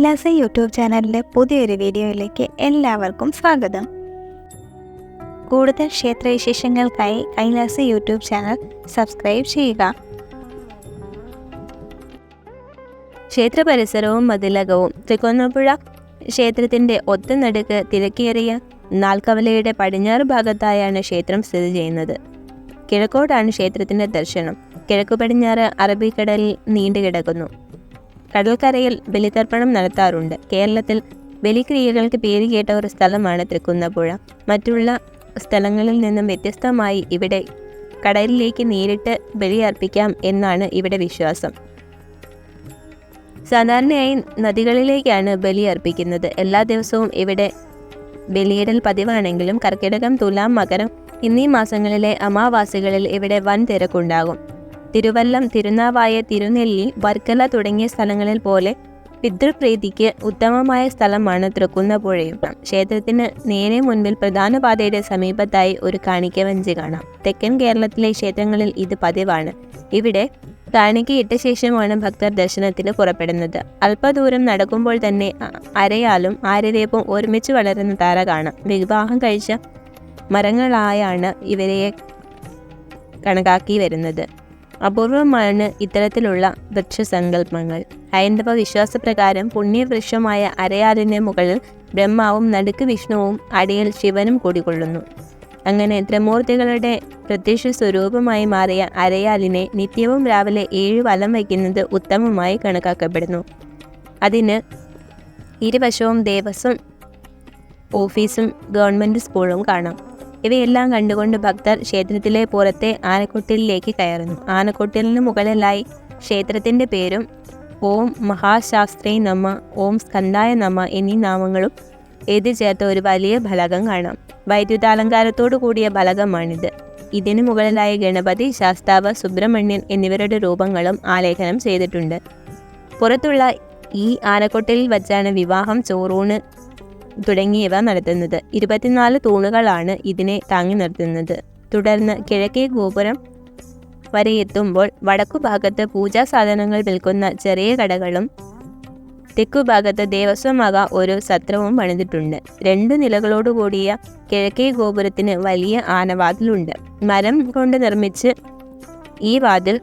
Kailasa YouTube ചാനലിന്റെ പുതിയൊരു വീഡിയോയിലേക്ക് എല്ലാവർക്കും സ്വാഗതം. കൂടുതൽ ക്ഷേത്രവിശേഷങ്ങൾക്കായി കൈലാസ യൂട്യൂബ് ചാനൽ സബ്സ്ക്രൈബ് ചെയ്യുക. ക്ഷേത്ര പരിസരവും മതിലകവും ക്ഷേത്രത്തിന്റെ ഒത്തുനടുക്ക് തിരക്കേറിയ നാൽക്കവലയുടെ പടിഞ്ഞാറ് ഭാഗത്തായാണ് ക്ഷേത്രം സ്ഥിതി ചെയ്യുന്നത്. കിഴക്കോട്ടാണ് ക്ഷേത്രത്തിന്റെ ദർശനം. കിഴക്കു പടിഞ്ഞാറ് അറബിക്കടലിൽ നീണ്ടുകിടക്കുന്നു. കടൽക്കരയിൽ ബലിതർപ്പണം നടത്താറുണ്ട്. കേരളത്തിൽ ബലിക്രിയകൾക്ക് പേര് കേട്ട ഒരു സ്ഥലമാണ് തൃക്കുന്നപ്പുഴ മറ്റുള്ള സ്ഥലങ്ങളിൽ നിന്നും വ്യത്യസ്തമായി ഇവിടെ കടലിലേക്ക് നേരിട്ട് ബലിയർപ്പിക്കാം എന്നാണ് ഇവിടെ വിശ്വാസം. സാധാരണയായി നദികളിലേക്കാണ് ബലി അർപ്പിക്കുന്നത് എല്ലാ ദിവസവും ഇവിടെ ബലിയിടൽ പതിവാണെങ്കിലും കർക്കിടകം തുലാം മകരം എന്നീ മാസങ്ങളിലെ അമാവാസികളിൽ ഇവിടെ വൻ തിരക്കുണ്ടാകും തിരുവല്ലം തിരുനാവായ തിരുനെല്ലി വർക്കല തുടങ്ങിയ സ്ഥലങ്ങളിൽ പോലെ പിതൃപ്രീതിക്ക് ഉത്തമമായ സ്ഥലമാണ് തൃക്കുന്നപ്പുഴയും ക്ഷേത്രത്തിന് നേരെ മുൻപിൽ പ്രധാന പാതയുടെ സമീപത്തായി ഒരു കാണിക്കവഞ്ചി കാണാം. തെക്കൻ കേരളത്തിലെ ക്ഷേത്രങ്ങളിൽ ഇത് പതിവാണ്. ഇവിടെ കാണിക്കയിട്ട ശേഷമാണ് ഭക്തർ ദർശനത്തിന് പുറപ്പെടുന്നത്. അല്പദൂരം നടക്കുമ്പോൾ തന്നെ അരയാലും ആരരേപ്പും ഒരുമിച്ച് വളരുന്ന താര കാണാം. വിവാഹം കഴിച്ച മരങ്ങളായാണ് ഇവരെ കണക്കാക്കി വരുന്നത്. അപൂർവമാണ് ഇത്തരത്തിലുള്ള വൃക്ഷസങ്കല്പങ്ങൾ. ഹൈന്ദവ വിശ്വാസപ്രകാരം പുണ്യവൃക്ഷമായ അരയാറിന് മുകളിൽ ബ്രഹ്മാവും നടുക്ക് വിഷ്ണുവും അടിയിൽ ശിവനും കൂടിക്കൊള്ളുന്നു. അങ്ങനെ ത്രിമൂർത്തികളുടെ പ്രത്യക്ഷ സ്വരൂപമായി മാറിയ അരയാലിനെ നിത്യവും രാവിലെ ഏഴ് വലം വയ്ക്കുന്നത് ഉത്തമമായി കണക്കാക്കപ്പെടുന്നു. അതിന് ഇരുവശവും ദേവസ്വം ഓഫീസും ഗവൺമെന്റ് സ്കൂളും കാണാം. ഇവയെല്ലാം കണ്ടുകൊണ്ട് ഭക്തർ ക്ഷേത്രത്തിലെ പുറത്തെ ആനക്കൊട്ടിലിലേക്ക് കയറുന്നു. ആനക്കൊട്ടിലിന് മുകളിലായി ക്ഷേത്രത്തിന്റെ പേരും ഓം മഹാശാസ്ത്രേ നമ ഓം സ്കന്ധായ നമ എന്നീ നാമങ്ങളും എഴുതി ചേർത്ത ഒരു വലിയ ഫലകം കാണാം. വൈദ്യുതാലങ്കാരത്തോടു കൂടിയ ഫലകമാണിത്. ഇതിനു മുകളിലായി ഗണപതി ശാസ്താവ് സുബ്രഹ്മണ്യൻ എന്നിവരുടെ രൂപങ്ങളും ആലേഖനം ചെയ്തിട്ടുണ്ട്. പുറത്തുള്ള ഈ ആനക്കൊട്ടിലിൽ വച്ചാണ് വിവാഹം ചോറൂണ് തുടങ്ങിയവ നടത്തുന്നത്. ഇരുപത്തിനാല് തൂണുകളാണ് ഇതിനെ താങ്ങി നിർത്തുന്നത്. തുടർന്ന് കിഴക്കേ ഗോപുരം വരെ എത്തുമ്പോൾ വടക്കു ഭാഗത്ത് പൂജാ സാധനങ്ങൾ വിൽക്കുന്ന ചെറിയ കടകളും തെക്കുഭാഗത്ത് ദേവസ്വമാക ഒരു സത്രവും പണിതിട്ടുണ്ട്. രണ്ട് നിലകളോടുകൂടിയ കിഴക്കേ ഗോപുരത്തിന് വലിയ ആനവാതിലുണ്ട്. മരം കൊണ്ട് നിർമ്മിച്ച് ഈ വാതിൽ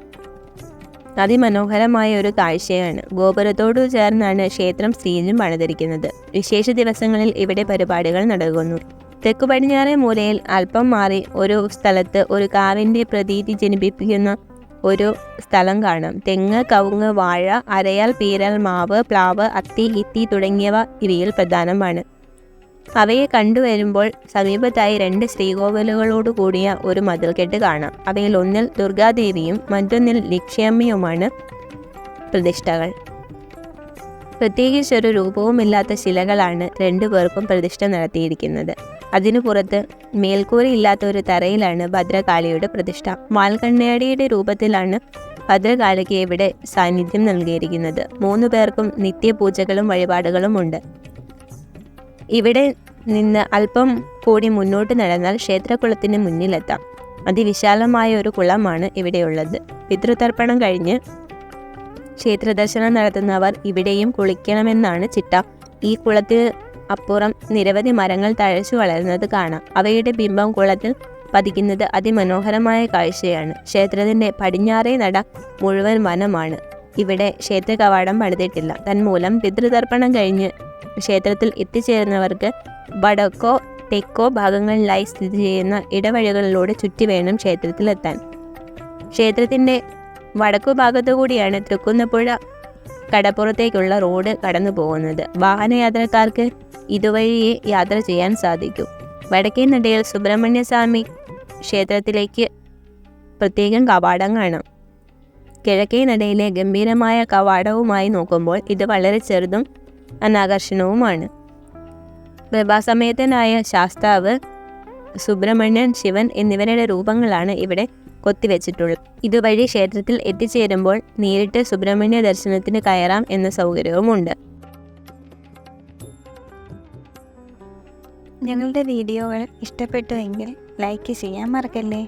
അതിമനോഹരമായ ഒരു കാഴ്ചയാണ്. ഗോപുരത്തോടു ചേർന്നാണ് ക്ഷേത്രം സ്റ്റേജും പണിതിരിക്കുന്നത്. വിശേഷ ദിവസങ്ങളിൽ ഇവിടെ പരിപാടികൾ നടക്കുന്നു. തെക്കു പടിഞ്ഞാറേ മൂലയിൽ അല്പം മാറി ഒരു സ്ഥലത്ത് ഒരു കാവിന്റെ പ്രതീതി ജനിപ്പിക്കുന്ന ഒരു സ്ഥലം കാണാം. തെങ്ങ് കവുങ്ങ് വാഴ അരയാൽ പീരൽ മാവ് പ്ലാവ് അത്തി ഇത്തി തുടങ്ങിയവ ഇവയിൽ പ്രധാനമാണ്. അവയെ കണ്ടുവരുമ്പോൾ സമീപത്തായി രണ്ട് ശ്രീകോവിലുകളോട് കൂടിയ ഒരു മതിൽക്കെട്ട് കാണാം. അവയിൽ ഒന്നിൽ ദുർഗാദേവിയും മറ്റൊന്നിൽ ലക്ഷ്യമ്മയുമാണ് പ്രതിഷ്ഠകൾ. പ്രത്യേകിച്ച് ഒരു രൂപവുമില്ലാത്ത ശിലകളാണ് രണ്ടു പേർക്കും പ്രതിഷ്ഠ നടത്തിയിരിക്കുന്നത്. അതിനു പുറത്ത് മേൽക്കൂരയില്ലാത്ത ഒരു തറയിലാണ് ഭദ്രകാളിയുടെ പ്രതിഷ്ഠ. മാൽക്കണ്ണാടിയുടെ രൂപത്തിലാണ് ഭദ്രകാളിക്ക് ഇവിടെ സാന്നിധ്യം നൽകിയിരിക്കുന്നത്. മൂന്നു പേർക്കും നിത്യപൂജകളും വഴിപാടുകളും ഉണ്ട് ഇവിടെ നിന്ന് അല്പം കൂടി മുന്നോട്ട് നടന്നാൽ ക്ഷേത്രകുളത്തിന് മുന്നിലെത്താം. അതിവിശാലമായ ഒരു കുളമാണ് ഇവിടെയുള്ളത്. പിതൃതർപ്പണം കഴിഞ്ഞ് ക്ഷേത്രദർശനം നടത്തുന്നവർ ഇവിടെയും കുളിക്കണമെന്നാണ് ചിട്ട. ഈ കുളത്തിൽ അപ്പുറം നിരവധി മരങ്ങൾ തഴച്ചു വളരുന്നത് കാണാം. അവയുടെ ബിംബം കുളത്തിൽ പതിക്കുന്നത് അതിമനോഹരമായ കാഴ്ചയാണ്. ക്ഷേത്രത്തിന്റെ പടിഞ്ഞാറേ നട മുഴുവൻ വനമാണ്. ഇവിടെ ക്ഷേത്ര കവാടം പണിതിട്ടില്ല. തന്മൂലം പിതൃതർപ്പണം കഴിഞ്ഞ് ക്ഷേത്രത്തിൽ എത്തിച്ചേരുന്നവർക്ക് വടക്കോ തെക്കോ ഭാഗങ്ങളിലായി സ്ഥിതി ചെയ്യുന്ന ഇടവഴികളിലൂടെ ചുറ്റി വേണം ക്ഷേത്രത്തിലെത്താൻ ക്ഷേത്രത്തിന്റെ വടക്കു ഭാഗത്തു കൂടിയാണ് തൃക്കുന്നപ്പുഴ കടപ്പുറത്തേക്കുള്ള റോഡ് കടന്നു പോകുന്നത്. വാഹനയാത്രക്കാർക്ക് ഇതുവഴിയെ യാത്ര ചെയ്യാൻ സാധിക്കും. വടക്കേ നടയിൽ സുബ്രഹ്മണ്യസ്വാമി ക്ഷേത്രത്തിലേക്ക് പ്രത്യേകം കവാടം കാണാം. കിഴക്കേ നടയിലെ ഗംഭീരമായ കവാടവുമായി നോക്കുമ്പോൾ ഇത് വളരെ ചെറുതും അനാകർഷണവുമാണ്. പ്രഭാസമേതനായ ശാസ്താവ് സുബ്രഹ്മണ്യൻ ശിവൻ എന്നിവരുടെ രൂപങ്ങളാണ് ഇവിടെ കൊത്തിവെച്ചിട്ടുള്ളത്. ഇതുവഴി ക്ഷേത്രത്തിൽ എത്തിച്ചേരുമ്പോൾ നേരിട്ട് സുബ്രഹ്മണ്യ ദർശനത്തിന് കയറാം എന്ന സൗകര്യവുമുണ്ട്. ഞങ്ങളുടെ വീഡിയോകൾ ഇഷ്ടപ്പെട്ടുവെങ്കിൽ ലൈക്ക് ചെയ്യാൻ മറക്കല്ലേ?